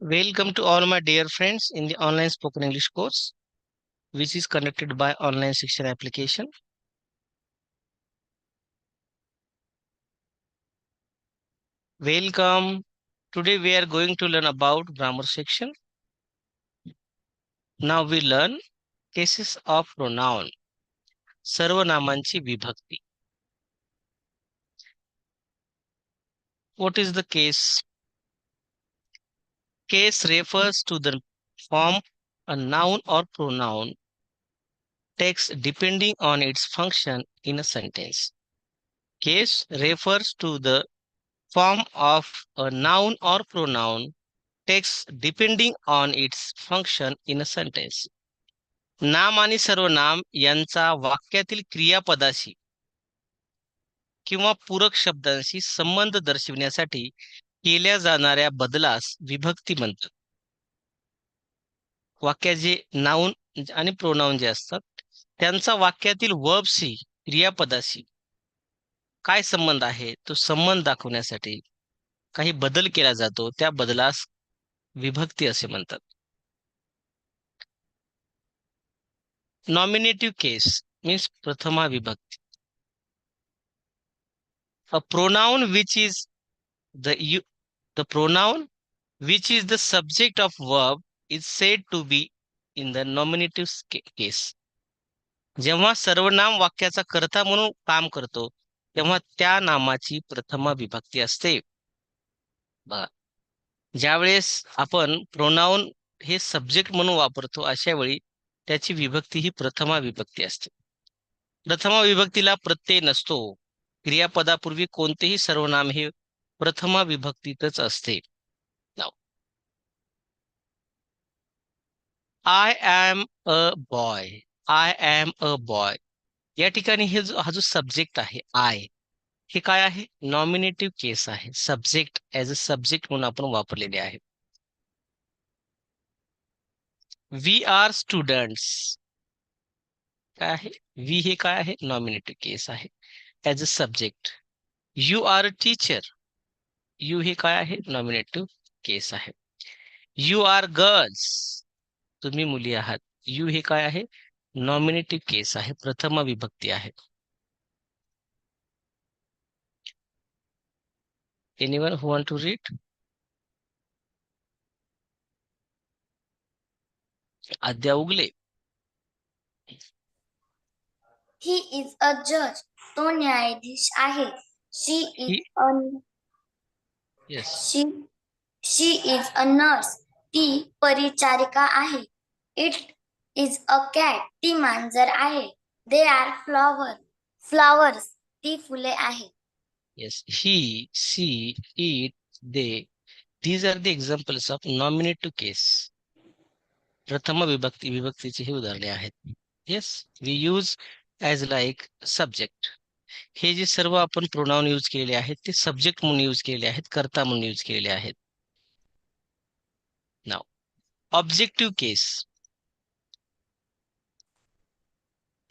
Welcome to all my dear friends in the online spoken English course, which is conducted by online section application. Welcome. Today we are going to learn about grammar section. Now we learn cases of pronoun, sarvanamanchi vibhakti. What is the case Case refers to the form a noun or pronoun takes depending on its function in a sentence. Case refers to the form of a noun or pronoun takes depending on its function in a sentence. नाम आणि सर्वनाम यांचा वाक्यातील क्रियापदाशी किंवा पूरक शब्दांशी संबंध दर्शविण्यासाठी केल्या जाणाऱ्या बदलास विभक्ती म्हणतात. वाक्याचे नाऊन आणि प्रोनाऊन जे असतात त्यांचा वाक्यातील वर्बशी क्रियापदाशी काय संबंध आहे? तो संबंध दाखवण्यासाठी काही बदल केला जातो त्या बदलास विभक्ती असे म्हणतात. नॉमिनेटिव्ह केस मीन्स प्रथमा विभक्ती. A pronoun which is the The pronoun pronoun which is the subject of verb is to to be in the nominative case जेव्हा सर्वनाम वाक्याचा कर्ता म्हणून काम करतो तेव्हा त्या नामाची प्रथमा विभक्ती असते. बघा. ज्यावेळेस आपण प्रोनाऊन हे सब्जेक्ट म्हणून वापरतो अशा वेळी त्याची विभक्ती ही प्रथमा विभक्ती असते. प्रथमा विभक्तीला प्रत्यय नसतो. क्रियापदापूर्वी कोणतेही सर्वनाम हे प्रथमा विभक्तीतच असते. I am a boy I am a boy या ठिकाणी हे जो हा जो सब्जेक्ट आहे आय हे काय आहे? नॉमिनेटिव्ह केस आहे. सब्जेक्ट ऍज अ सब्जेक्ट म्हणून आपण वापरलेले आहे. वी आर स्टुडंट्स काय आहे? वी हे काय आहे? नॉमिनेटिव्ह केस आहे. As a subject you are a teacher you हे काय आहे? नॉमिनेटिव्ह केस आहे. यू आर गर्ल्स तुम्ही मुली आहात. यू हे काय आहे? नॉमिनेटिव्ह केस आहे. प्रथम विभक्ती आहे. Anyone who want to read Aadya Ugle. He is a जज तो न्यायाधीश आहे. She is yes she she is a nurse ती परिचारिका आहे. इट इज अ कॅट ती मांजर आहे. दे आर फ्लॉवर फ्लॉवर्स ती फुले आहे Yes, he, she, it, they. These are the examples of nominative case. प्रथम विभक्ती विभक्तीची ही उदाहरणे आहेत. Yes, we use as like subject. हे जे सर्व आपण प्रोनाऊन यूज केले आहेत ते सब्जेक्ट म्हणून यूज केले आहेत कर्ता म्हणून यूज केले आहेत. नाव objective case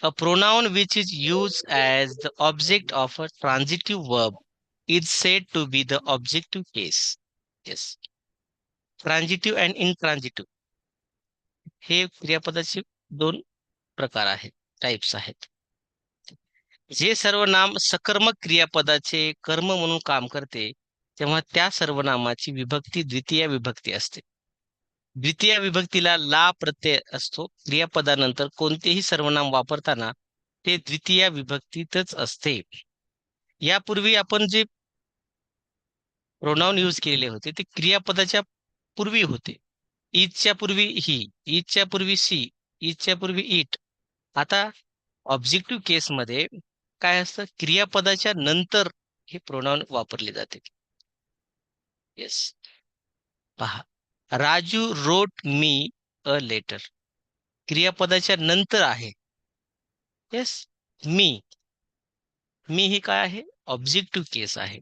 a pronoun which is use as the object of a transitive verb is said to be the objective case yes transitive and intransitive हे क्रियापदाचे दोन प्रकार आहेत टाईप्स आहेत. जे सर्वनाम सकर्मक क्रियापदाचे कर्म म्हणून काम करते तेव्हा त्या सर्वनामाची विभक्ती द्वितीय विभक्ती असते. द्वितीय विभक्तीला ला प्रत्यय असतो. क्रियापदानंतर कोणतेही सर्वनाम वापरताना ते द्वितीय विभक्तीतच असते. यापूर्वी आपण जे प्रोनाऊन यूज केलेले होते ते क्रियापदाच्या पूर्वी होते. ईदच्या पूर्वी ही ईदच्या पूर्वी सी ईदच्या पूर्वी इट. आता ऑब्जेक्टिव्ह केसमध्ये काय असतं? क्रियापदाच्या नंतर हे प्रोनाऊन वापरले जाते. येस पहा. राजू रोट मी अ लेटर क्रियापदाच्या नंतर आहे. येस मी मी ही काय आहे? ऑब्जेक्टिव्ह केस आहे.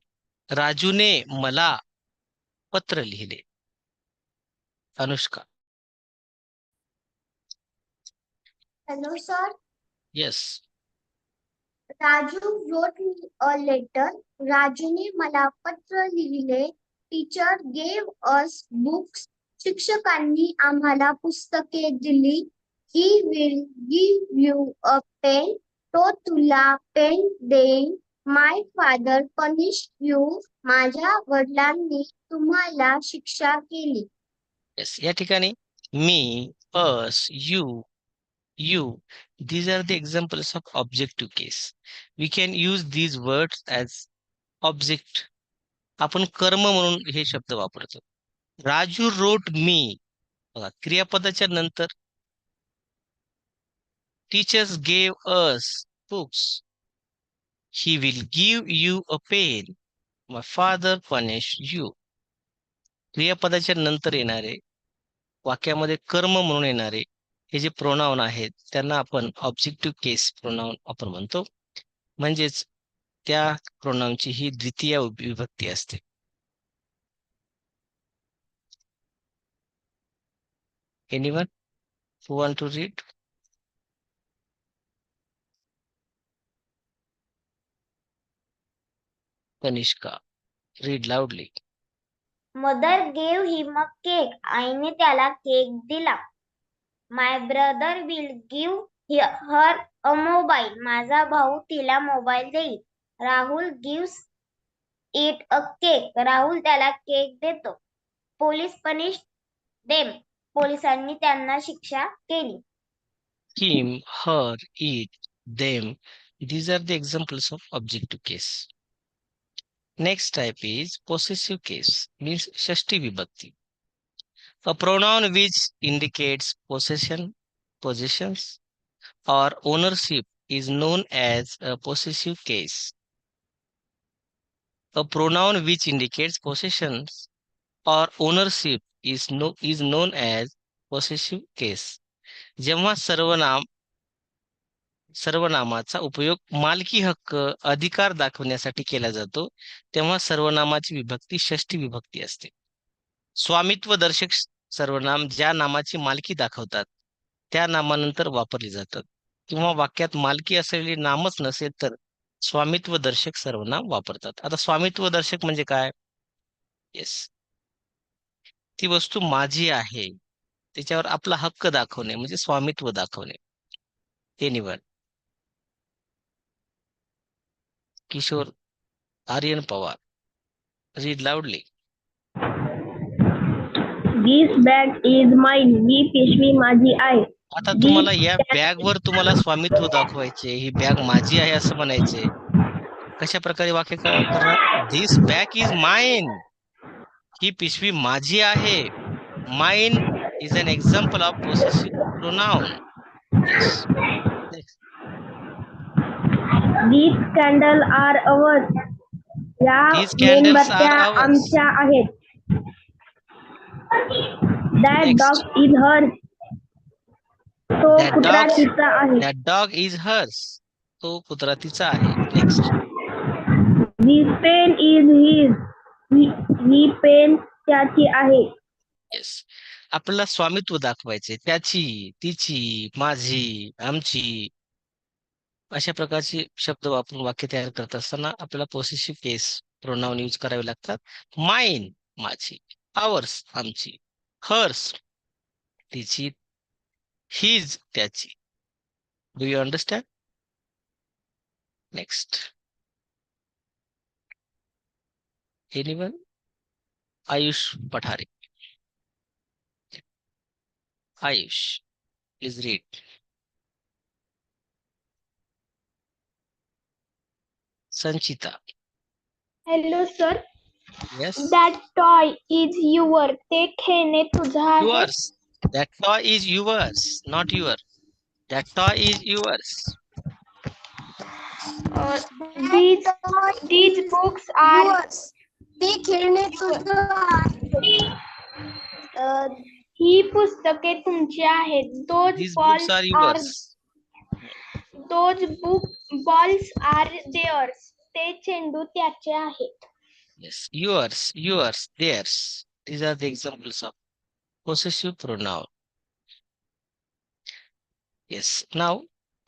राजूने मला पत्र लिहिले. Anushka. Hello sir yes Raju wrote me a letter. राजूने मला पत्र लिहिले. टीचर गेव अस बुक्स शिक्षकांनी आम्हाला पुस्तके दिली. He will give you a pen तो तुला पेन देईन. माय फादर पनिश यू माझ्या वडिलांनी तुम्हाला शिक्षा केली. या ठिकाणी मी us you you these are the examples of objective case. We can use these words as object. आपण कर्म म्हणून हे शब्द वापरतो. राजू रोट मी बघा क्रियापदाच्या नंतर. Teachers gave us books he will give you a pen my father punish you क्रियापदाच्या नंतर येणारे वाक्यामध्ये कर्म म्हणून येणारे हे जे प्रोनाऊन आहेत त्यांना आपण ऑब्जेक्टिव्ह केस प्रोनाऊन आपण म्हणतो. म्हणजेच त्या प्रोनाऊनची ही द्वितीय विभक्ती असते. Anyone who want to read Kanishka read loudly mother gave him a cake आईने त्याला केक दिला. my brother will give her a mobile माझा भाऊ तिला मोबाईल देईल Rahul gives it a cake Rahul त्याला केक देतो पोलीस पनिश देम पोलिसांनी त्यांना शिक्षा केली him her it them these are the examples of objective case next type is possessive case means shashti vibhakti A pronoun which indicates possession possessions or ownership is known as a possessive case a pronoun which indicates possessions or ownership is no is known as possessive case जेव्हा सर्वनाम सर्वनामाचा उपयोग मालकी हक्क अधिकार दाखवण्यासाठी केला जातो तेव्हा सर्वनामाची विभक्ती षष्टी विभक्ती असते स्वामित्व दर्शक सर्वनाम ज्या नामाची मालकी दाखवतात त्या नामानंतर वापरली जातात. किंवा वाक्यात मालकी असलेली नामच नसेल तर स्वामित्व दर्शक सर्वनाम वापरतात. आता स्वामित्व दर्शक म्हणजे काय? येस ती वस्तू माझी आहे. त्याच्यावर आपला हक्क दाखवणे म्हणजे स्वामित्व दाखवणे. ते निवड Kishor Aryan Pawar. Read loudly this bag is mine ही पिशवी माझी आहे. आता तुम्हाला या बॅग वर तुम्हाला स्वामित्व दाखवायचे ही बॅग माझी आहे असं म्हणायचे कशा प्रकारे वाक्य करणार दिस बॅग इज माइन ही पिशवी माझी आहे. Mine is an example of possessive pronoun these candle are ours या मेणबत्त्या. आमच्या आहेत. Next. डॉग इज हर तो That कुत्रा dog- तिचा आहे. दॅट डॉग इज हर्स तो कुत्रा तिचा आहे. Next this pen is his ही पेन त्याची आहे. येस आपल्याला स्वामित्व दाखवायचे त्याची तिची माझी आमची. अशा प्रकारचे शब्द वापरून वाक्य तयार करत असताना आपल्याला पोसेसिव्ह केस प्रोनाऊन यूज करावे लागतात. माइन माझी. आवर्स आमची. हर्स तिची हिज त्याची. Do you understand next anyone Ayush Pathare Ayush please read Sanchita hello sir yes. That toy is your ते खेळणे तुझा आहे yours. That toy is yours not your. That toy is yours. These these books are ते खेळणे तुझं आहे. अ, ही पुस्तके तुमची आहेत. Those these books balls are yours. Those book balls are theirs ते चेंडू त्याचे आहेत. Yes. Yours yours theirs. These are the examples of possessive pronoun. Yes. Now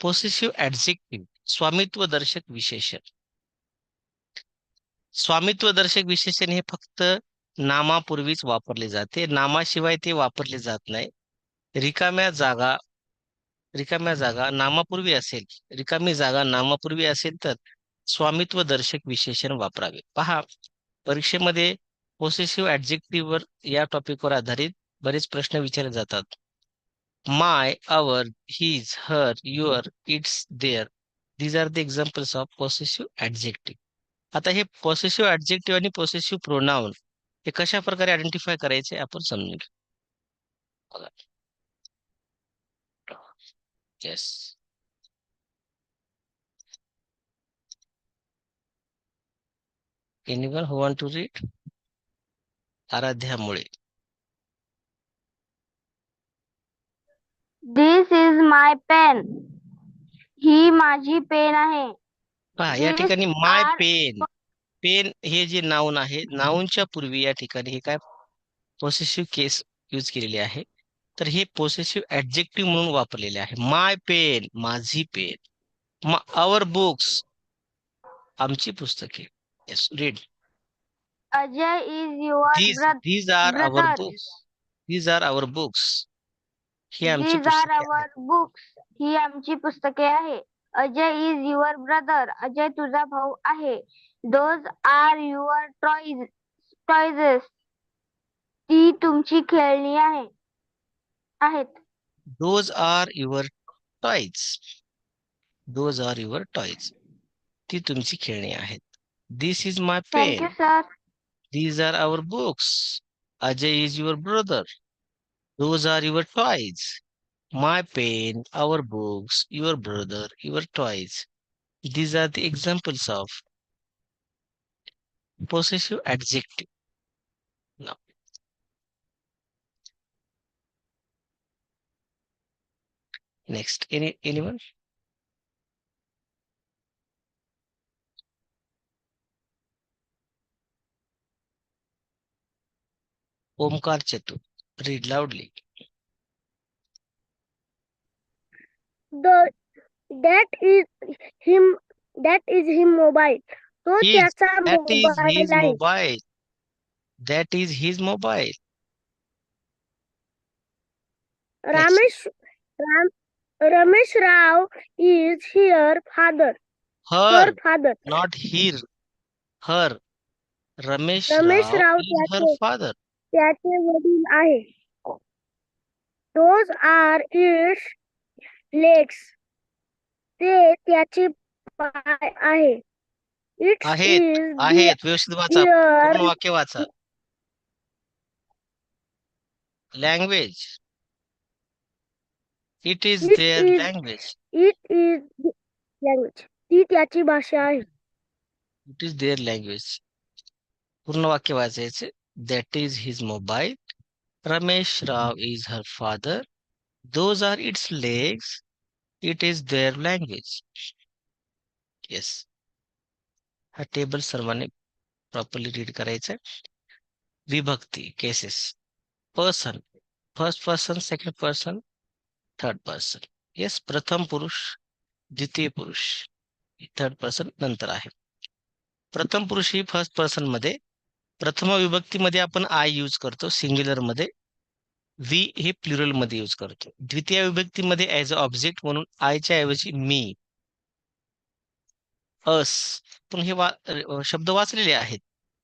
possessive adjective स्वामित्व दर्शक विशेषण स्वामित्व दर्शक विशेषण हे फक्त नामापूर्वीच वापरले जाते. नामाशिवाय ते वापरले जात नाही. रिकाम्या जागा रिकाम्या जागा नामापूर्वी असेल. रिकामी जागा नामापूर्वी असेल तर स्वामित्व दर्शक विशेषण वापरावे. पहा परीक्षेमध्ये पोसेसिव्ह ऍडजेक्टिव्ह वर या टॉपिकवर आधारित बरेच प्रश्न विचारले जातात. My our his her your its their these are the examples of possessive adjective आता हे पॉसेसिव्ह ऍडजेक्टिव्ह आणि पॉसेसिव्ह प्रोनाउन हे कशा प्रकारे आयडेंटिफाय करायचे आपण समजून घेऊ. बघा. Anyone who want to read आराध्यामुळे. This is my pen ही माझी पेन आहे. पहा या ठिकाणी माय are- पेन पेन हे जे नाऊन आहे नाऊनच्या पूर्वी या ठिकाणी हे काय पोसेसिव्ह केस यूज केलेली आहे. तर हे पोसेसिव्ह ऍडजेक्टिव्ह म्हणून वापरलेले आहे. माय पेन माझी पेन आवर बुक्स आमची पुस्तके. Yes read Ajay is your these brother these are our brothers. books. These are our books. ही आमची These are पुस्तके आहेत. our books. ही आमची पुस्तके आहे Ajay is your brother Ajay तुझा भाऊ आहे. Those are your toys toys ती तुमची खेळणी आहे. आहेत. Those are your toys. Those are your toys. ती तुमची खेळणी आहेत. This is my pen. Thank you, sir. These are our books. Ajay is your brother. Those are your toys. My pen, our books, your brother, your toys. These are the examples of possessive adjective. Now, next, any anyone? Omkar chatu read loudly the that is him that is him mobile तो His, त्याचा that is his mobile आहे mobile that is his mobile Ramesh Ram Ramesh Rao is here father her her father not here her ramesh, Ramesh rao Rao is her त्याचे- father त्याचे वडील आहे. Those R it's legs ते त्याचे पाय आहे. It आहे आहे व्यवस्थित वाचा. पूर्ण वाक्य वाचा. Language it is there language it is language ती त्याची भाषा आहे. इट इज देअर लँग्वेज पूर्ण वाक्य वाचायचे. That is his mobile. Ramesh rao is her father. Those are its legs. It is their language. Yes. हा टेबल सर्वांनी properly read करायचा विभक्ती cases person first person second person third person yes प्रथम पुरुष द्वितीय पुरुष थर्ड पर्सन नंतर आहे प्रथम पुरुष ही फर्स्ट पर्सनमध्ये प्रथम विभक्तीमध्ये आपण आय यूज करतो सिंग्युलरमध्ये. वी हे प्लुरलमध्ये यूज करतो. द्वितीय विभक्तीमध्ये ऍज अ ऑब्जेक्ट म्हणून आयच्या ऐवजी मी अस पण हे वा शब्द वाचलेले आहेत.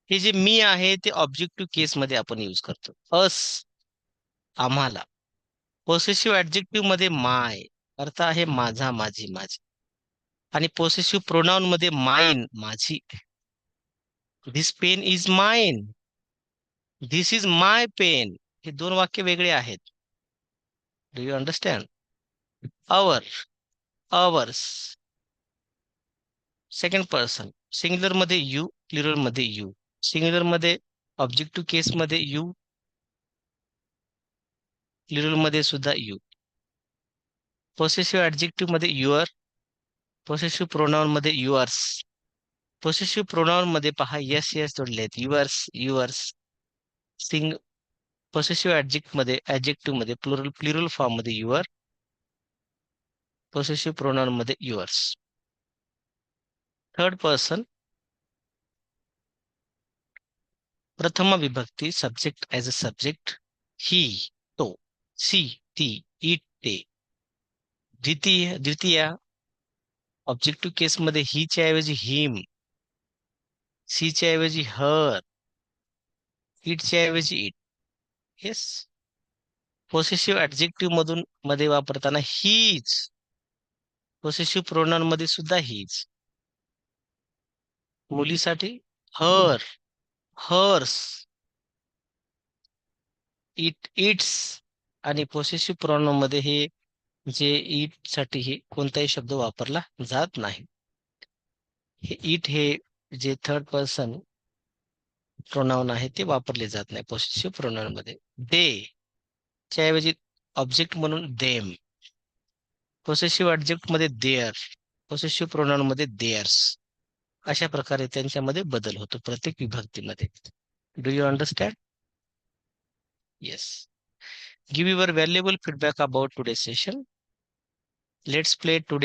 हे जे मी आहे ते ऑब्जेक्टिव्ह केस मध्ये आपण यूज करतो. अस आम्हाला. पोसेसिव्ह ऍडजेक्टिव्हमध्ये माय अर्थ आहे माझा माझी माझी. आणि पोसेसिव्ह प्रोनाउनमध्ये माइन माझी. This pen is mine this is my pen हे दोन वाक्य वेगळे आहेत. Do you understand our ours second person सिंग्युलरमध्ये you प्लुरलमध्ये यू सिंग्युलरमध्ये ऑब्जेक्टिव्ह केस मध्ये यू प्लुरलमध्ये सुद्धा यू पॉसेसिव्ह ऍडजेक्टिव्हमध्ये युअर पॉसेसिव्ह प्रोनाउनमध्ये युअर्स पोसेसिव्ह प्रोनाउनमध्ये पहा यस यस जोडले आहेत युअर्स युअर्स सिंग पोसेसिव्ह ऍडजेक्टमध्ये ऍडजेक्टिव्हमध्ये प्लुरल प्लुरल फॉर्ममध्ये युअर पोसेसिव्ह प्रोनाउनमध्ये युअर्स थर्ड पर्सन प्रथम विभक्ती subject as a subject he तो सी ती इट ते द्वितीय द्वितीय ऑब्जेक्टिव्ह केसमध्ये हीच्या ऐवजी हिम सीच्या ऐवजी हर इटच्या ऐवजी इट येस पोसेसिव्ह ऍडजेक्टिव्ह मधून मध्ये वापरताना हीच. पोसेसिव्ह प्रोनाउनमध्ये सुद्धा हीच. मुलीसाठी हर हर्स. इट इट्स आणि पोसेसिव्ह प्रोनाउनमध्ये हे जे इटसाठी हे कोणताही शब्द वापरला जात नाही. हे इट हे जे थर्ड पर्सन प्रोनाउन आहे ते वापरले जात नाही. पॉझिटिव्ह प्रोनाऊन मध्ये. दे च्या ऐवजी ऑब्जेक्ट म्हणून देम पोसेसिव्ह ऑब्जेक्टमध्ये देअर पोसेसिव्ह प्रोनाउनमध्ये देअर्स अशा प्रकारे त्यांच्यामध्ये बदल होतो प्रत्येक विभक्तीमध्ये. Do you understand yes give your valuable feedback about today session let's play today